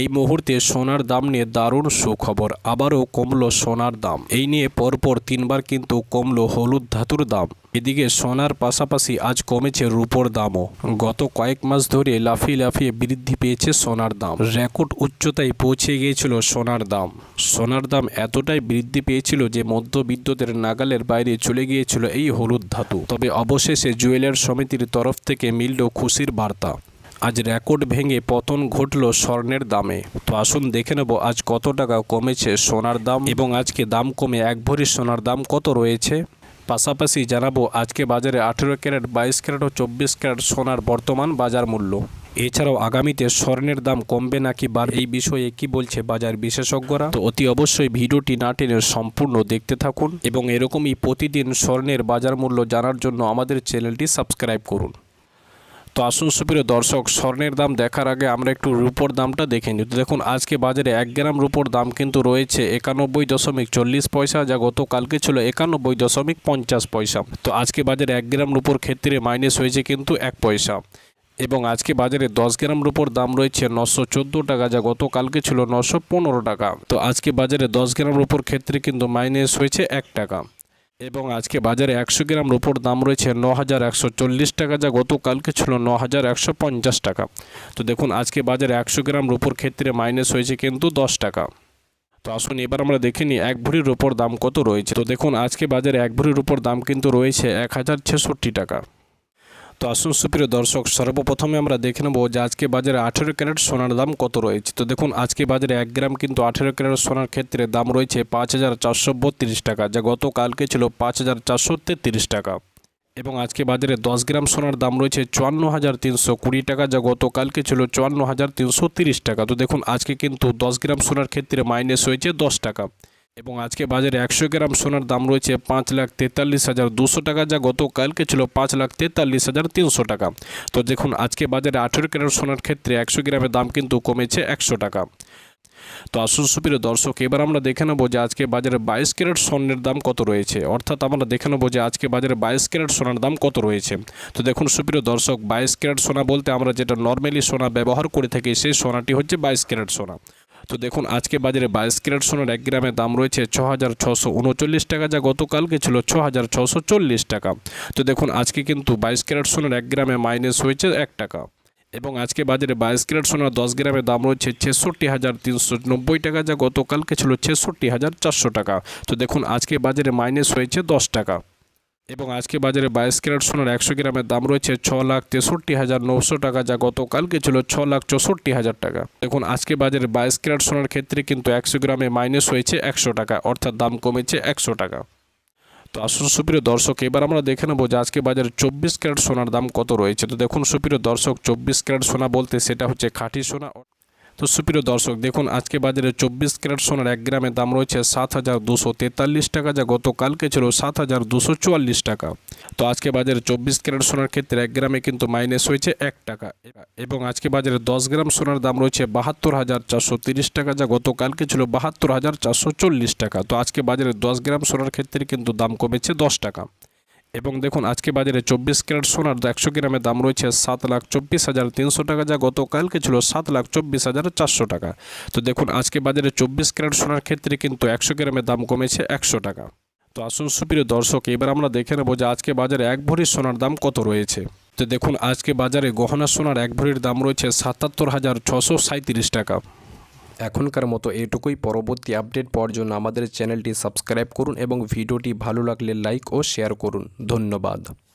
এই মুহূর্তে সোনার দাম নিয়ে দারুণ সুখবর। আবারও কমলো সোনার দাম। এই নিয়ে পরপর তিনবার কিন্তু কমলো হলুদ ধাতুর দাম। এদিকে সোনার পাশাপাশি আজ কমেছে রূপোর দামও। গত কয়েক মাস ধরে লাফিয়ে লাফিয়ে বৃদ্ধি পেয়েছে সোনার দাম। রেকর্ড উচ্চতায় পৌঁছে গিয়েছিল সোনার দাম। সোনার দাম এতটাই বৃদ্ধি পেয়েছিল যে মধ্যবিত্তদের নাগালের বাইরে চলে গিয়েছিল এই হলুদ ধাতু। তবে অবশেষে জুয়েলার সমিতির তরফ থেকে মিলল খুশির বার্তা। আজ রেকর্ড ভেঙে পতন ঘটল স্বর্ণের দামে। তো আসুন দেখে নেব আজ কত টাকা কমেছে সোনার দাম এবং আজকে দাম কমে এক ভরি সোনার দাম কত রয়েছে। পাশাপাশি জানাব আজকে বাজারে আঠেরো ক্যারেট, বাইশ ক্যারেট ও চব্বিশ ক্যারেট সোনার বর্তমান বাজার মূল্য। এছাড়াও আগামীতে স্বর্ণের দাম কমবে নাকি বার এই বিষয়ে কি বলছে বাজার বিশেষজ্ঞরা? তো অতি অবশ্যই ভিডিওটি না টেনে সম্পূর্ণ দেখতে থাকুন এবং এরকমই প্রতিদিন স্বর্ণের বাজার মূল্য জানার জন্য আমাদের চ্যানেলটি সাবস্ক্রাইব করুন। তো আসুন সুপ্রিয় দর্শক, স্বর্ণের দাম দেখার আগে আমরা একটু রূপোর দামটা দেখে নিই। তো দেখুন, আজকে বাজারে এক গ্রাম রূপোর দাম কিন্তু রয়েছে একানব্বই দশমিক চল্লিশ পয়সা, যা গতকালকে ছিল একানব্বই দশমিক পঞ্চাশ পয়সা। তো আজকে বাজারে এক গ্রাম রূপোর ক্ষেত্রে মাইনাস হয়েছে কিন্তু এক পয়সা। এবং আজকে বাজারে দশ গ্রাম রূপোর দাম রয়েছে নশো চোদ্দ টাকা, যা গতকালকে ছিল নশো পনেরো টাকা। তো আজকে বাজারে দশ গ্রাম রূপোর ক্ষেত্রে কিন্তু মাইনাস হয়েছে এক টাকা। এবং আজকে বাজারে একশো গ্রাম রোপোর দাম রয়েছে ন হাজার একশো চল্লিশ টাকা, যা গতকালকে ছিল ন হাজার একশো পঞ্চাশ টাকা। তো দেখুন, আজকে বাজারে একশো গ্রাম রোপোর ক্ষেত্রে মাইনাস হয়েছে কিন্তু দশ টাকা। তো আসুন, এবার আমরা দেখে নিই এক ভরির রোপোর দাম কত রয়েছে। তো দেখুন, আজকে বাজারে এক ভরির রোপোর দাম কিন্তু রয়েছে এক হাজার ছেষট্টি টাকা। তো আসুন সুপ্রিয় দর্শক, সর্বপ্রথমে আমরা দেখে নেব যে আজকে বাজারে আঠেরো ক্যারেট সোনার দাম কত রয়েছে। তো দেখুন, আজকে বাজারে এক গ্রাম কিন্তু আঠেরো ক্যারেট সোনার ক্ষেত্রে দাম রয়েছে পাঁচ হাজার চারশো বত্রিশ টাকা, যা গতকালকে ছিল পাঁচ হাজার চারশো তেত্রিশ টাকা। এবং আজকে বাজারে দশ গ্রাম সোনার দাম রয়েছে চুয়ান্ন হাজার তিনশো কুড়ি টাকা, যা গতকালকে ছিল চুয়ান্ন হাজার তিনশো তিরিশ টাকা। তো দেখুন, আজকে কিন্তু দশ গ্রাম সোনার ক্ষেত্রে মাইনাস হয়েছে দশ টাকা। এবং আজকে বাজারে একশো গ্রাম সোনার দাম রয়েছে পাঁচ লাখ তেতাল্লিশ হাজার দুশো টাকা, যা গতকালকে ছিল পাঁচ লাখ তেতাল্লিশ হাজার তিনশো টাকা। তো দেখুন, আজকে বাজারে আঠেরো গ্রাম সোনার ক্ষেত্রে একশো গ্রামের দাম কিন্তু কমেছে একশো টাকা। তো আসুন সুপ্রিয় দর্শক, এবার আমরা দেখে নেব যে আজকে বাজারে বাইশ ক্যারেট স্বর্ণের দাম কত রয়েছে। অর্থাৎ আমরা দেখে নেব যে আজকে বাজারে বাইশ ক্যারেট সোনার দাম কত রয়েছে। তো দেখুন সুপ্রিয় দর্শক, বাইশ ক্যারেট সোনা বলতে আমরা যেটা নর্মালি সোনা ব্যবহার করে থাকি, সেই সোনাটি হচ্ছে বাইশ ক্যারেট সোনা। তো দেখুন, আজকে বাজারে বাইশ ক্যারেট সোনার এক গ্রামের দাম রয়েছে ছ হাজার ছশো উনচল্লিশ টাকা, যা গতকালকে ছিল ছ হাজার ছশো চল্লিশ টাকা। তো দেখুন, আজকে কিন্তু বাইশ ক্যারেট সোনার এক গ্রামে মাইনাস হয়েছে এক টাকা। এবং আজকে বাজারে বাইশ ক্যারেট সোনার দশ গ্রামের দাম রয়েছে ছেষট্টি হাজার তিনশো নব্বই টাকা, যা গতকালকে ছিল ছেষট্টি হাজার চারশো টাকা। তো দেখুন, আজকে বাজারে মাইনাস হয়েছে দশ টাকা। এবং আজকে বাজারে বাইশ ক্যারেট সোনার একশো গ্রামের দাম রয়েছে ছ লাখ তেষট্টি হাজার নশো টাকা, যা গতকালকে ছিল ছ লাখ চৌষট্টি হাজার টাকা। দেখুন, আজকে বাজারে বাইশ ক্যারেট সোনার ক্ষেত্রে কিন্তু একশো গ্রামে মাইনাস হয়েছে একশো টাকা, অর্থাৎ দাম কমেছে একশো টাকা। তো আসুন, সুপ্রিয় দর্শক, এবার আমরা দেখে নেব যে আজকে বাজারে চব্বিশ ক্যারেট সোনার দাম কত রয়েছে। তো দেখুন, সুপ্রিয় দর্শক, চব্বিশ ক্যারেট সোনা বলতে সেটা হচ্ছে খাঁটি সোনা তো সুপ্রিয় দর্শক, দেখুন, আজকে বাজারে চব্বিশ ক্যারেট সোনার এক গ্রামের দাম রয়েছে সাত হাজার দুশো তেতাল্লিশ টাকা, যা গতকালকে ছিল সাত হাজার দুশো চুয়াল্লিশ টাকা। তো আজকে বাজারে চব্বিশ ক্যারেট সোনার ক্ষেত্রে এক গ্রামে কিন্তু মাইনাস হয়েছে এক টাকা। এবং আজকে বাজারে দশ গ্রাম সোনার দাম রয়েছে বাহাত্তর হাজার চারশো তিরিশ টাকা, যা গতকালকে ছিল বাহাত্তর হাজার চারশো চল্লিশ টাকা। তো আজকে বাজারে দশ গ্রাম সোনার ক্ষেত্রে কিন্তু দাম কমেছে দশ টাকা। এবং দেখুন, আজকে বাজারে চব্বিশ ক্যারেট সোনার একশো গ্রামের দাম রয়েছে সাত লাখ চব্বিশ হাজার তিনশো টাকা, যা গতকালকে ছিল সাত লাখ চব্বিশ হাজার চারশো টাকা। তো দেখুন, আজকে বাজারে চব্বিশ ক্যারেট সোনার ক্ষেত্রে কিন্তু একশো গ্রামের দাম কমেছে একশো টাকা। তো আসুন সুপ্রিয় দর্শক, এবার আমরা দেখে নেব যে আজকে বাজারে এক ভরি সোনার দাম কত রয়েছে। তো দেখুন, আজকে বাজারে গহনা সোনার এক ভরির দাম রয়েছে সাতাত্তর হাজার ছশো সাঁত্রিশ টাকা। এখনকার মতো এটুকুই। পরবর্তী আপডেট পাওয়ার জন্য আমাদের চ্যানেলটি সাবস্ক্রাইব করুন এবং ভিডিওটি ভালো লাগলে লাইক ও শেয়ার করুন। ধন্যবাদ।